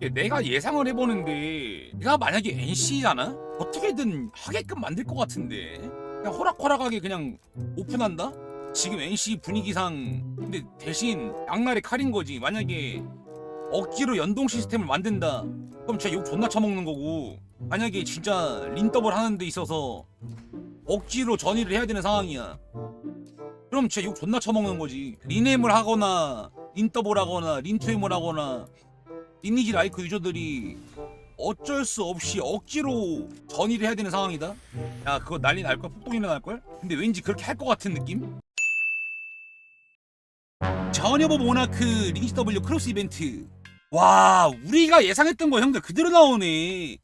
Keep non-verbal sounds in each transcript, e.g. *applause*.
내가 예상을 해보는데 내가 만약에 NC잖아? 어떻게든 하게끔 만들 것 같은데. 그냥 호락호락하게 그냥 오픈한다? 지금 NC 분위기상 근데 대신 양날의 칼인 거지. 만약에 억지로 연동 시스템을 만든다. 그럼 진짜 욕 존나 처먹는 거고. 만약에 진짜 린 더블 하는 데 있어서 억지로 전이를 해야 되는 상황이야. 그럼 진짜 욕 존나 처먹는 거지. 리네임을 하거나 린 더블 하거나 린투엠을 하거나 리니지 라이크 유저들이 어쩔 수 없이 억지로 전이를 해야 되는 상황이다? 야 그거 난리 날 걸 폭동이나 날걸? 근데 왠지 그렇게 할 것 같은 느낌? 전여보 모나크 리니지 W 크로스 이벤트. 와 우리가 예상했던 거 형들 그대로 나오네.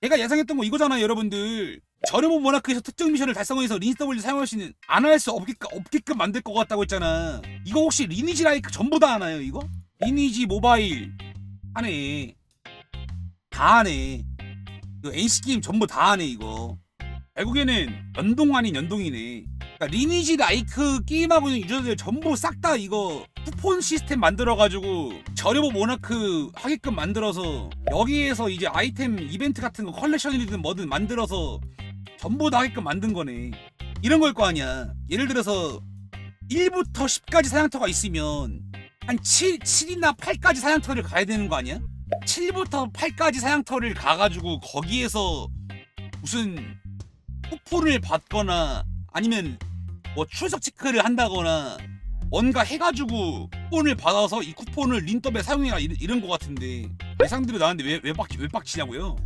내가 예상했던 거 이거잖아 여러분들. 저렴한 모나크에서 특정 미션을 달성해서 리니지 W 사용할 수 있는 안 할 수 없게끔, 없게끔 만들 것 같다고 했잖아. 이거 혹시 리니지 라이크 전부 다 하나요 이거? 리니지 모바일 하네 다 하네 이거 NC 게임 전부 다 하네 이거. 결국에는 연동 아닌 연동이네. 그러니까 리니지 라이크 게임하고 있는 유저들 전부 싹 다 이거 쿠폰 시스템 만들어가지고 저렴한 모나크 하게끔 만들어서 여기에서 이제 아이템 이벤트 같은 거 컬렉션이든 뭐든 만들어서 전부 다 하게끔 만든 거네. 이런 걸 거 아니야. 예를 들어서 1부터 10까지 사냥터가 있으면 한 7, 7이나 8까지 사냥터를 가야 되는 거 아니야? 7부터 8까지 사냥터를 가가지고 거기에서 무슨 쿠폰을 받거나 아니면 뭐 출석 체크를 한다거나 뭔가 해가지고 쿠폰을 받아서 이 쿠폰을 린더에 사용해라 이런, 거 같은데 예상대로 나왔는데 왜, 왜, 빡, 왜 빡치냐고요?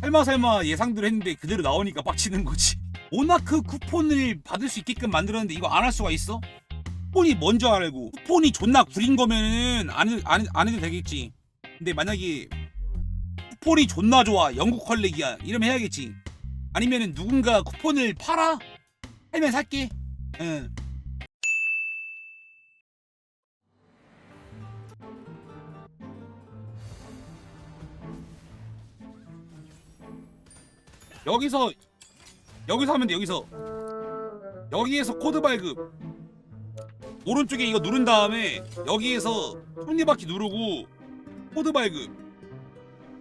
설마 설마 예상대로 했는데 그대로 나오니까 빡치는 거지 *laughs* 모나크 쿠폰을 받을 수 있게끔 만들었는데 이거 안 할 수가 있어? 쿠폰이 뭔지 알고 쿠폰이 존나 구린 거면은 안, 해- 안, 해- 안 해도 되겠지. 근데 만약에 쿠폰이 존나 좋아 영국 컬렉이야 이러면 해야겠지. 아니면은 누군가 쿠폰을 팔아? 팔면 살게. 응. 여기서 여기서 하면 돼 여기서. 여기에서 코드 발급 오른쪽에 이거 누른 다음에 여기에서 톱니바퀴 누르고 코드 발급.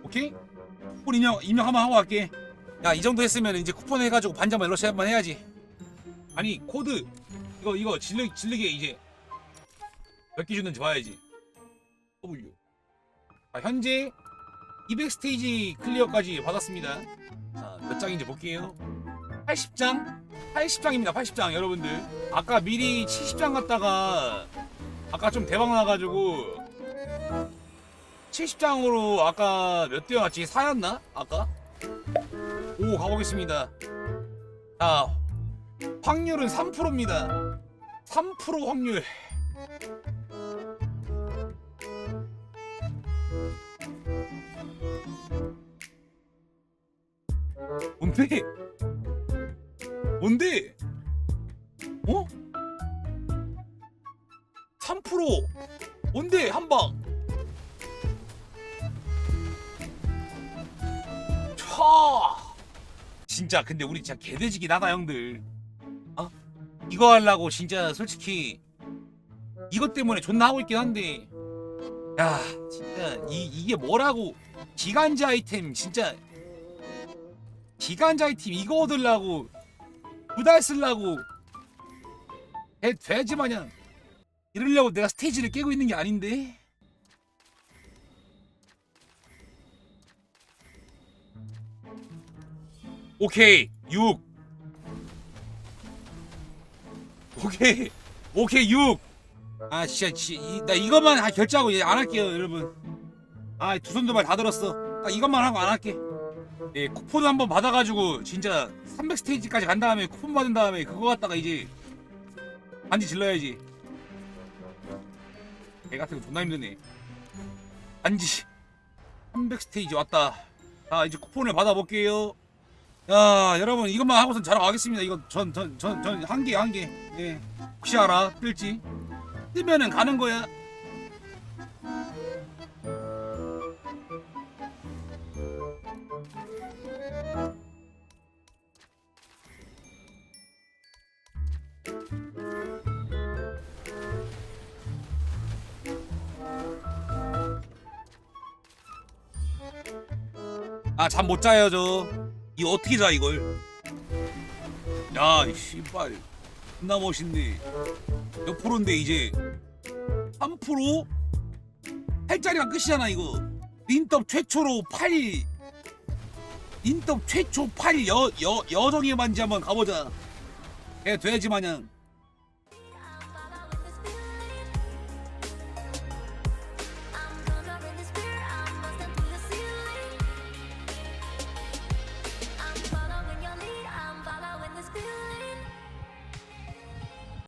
오케이? 쿠폰 인형 입력 한번 하고 갈게. 야 이 정도 했으면 이제 쿠폰 해가지고 반장 멜로시 한번 해야지. 아니 코드. 이거 이거 질르, 질르게 이제 몇 개 주는지 봐야지. W. 아, 현재 200 스테이지 클리어까지 받았습니다. 자, 몇 장인지 볼게요 80장? 80장입니다 80장 여러분들 아까 미리 70장 갔다가 아까 좀 대박 나가지고 70장으로 아까 몇 대였지 4였나? 아까? 오 가보겠습니다 자 확률은 3%입니다 3% 확률 뭔데? 뭔데? 어? 3% 뭔데? 한방. 차 진짜 근데 우리 진짜 개돼지긴 하다 형들. 어? 이거 하려고 진짜 솔직히 이것 때문에 존나 하고 있긴 한데. 야 진짜 이, 이게 뭐라고? 기간제 아이템 진짜. 기간제 아이템 이거 얻으려고 두달 쓰려고 돼, 돼지 마냥 이러려고 내가 스테이지를 깨고 있는 게 아닌데. 오케이 6 오케이 오케이 6아 진짜 지, 이, 나 이것만 아, 결제하고 안 할게요 여러분. 아 두 손도 말다 들었어. 딱 이것만 하고 안 할게 예 쿠폰 한번 받아가지고 진짜 300 스테이지까지 간 다음에 쿠폰 받은 다음에 그거 갖다가 이제 반지 질러야지. 개 같은 거 존나 힘드네. 반지. 300 스테이지 왔다. 자 이제 쿠폰을 받아볼게요. 야 여러분 이것만 하고선 자러 가겠습니다. 이거 전 전 전 전 한 개 한 개 예 혹시 알아? 뜰지? 뜨면은 가는 거야 아 잠 못 자요 저 이거 어떻게 자 이걸? 야이 씨발. 존나 멋있네. 몇 프로인데 이제. 3% 8짜리가 끝이잖아 이거. 린떡 최초로 8 린떡 최초 8 여, 여, 여정의 반지 한번 가보자. 애 돼지 마냥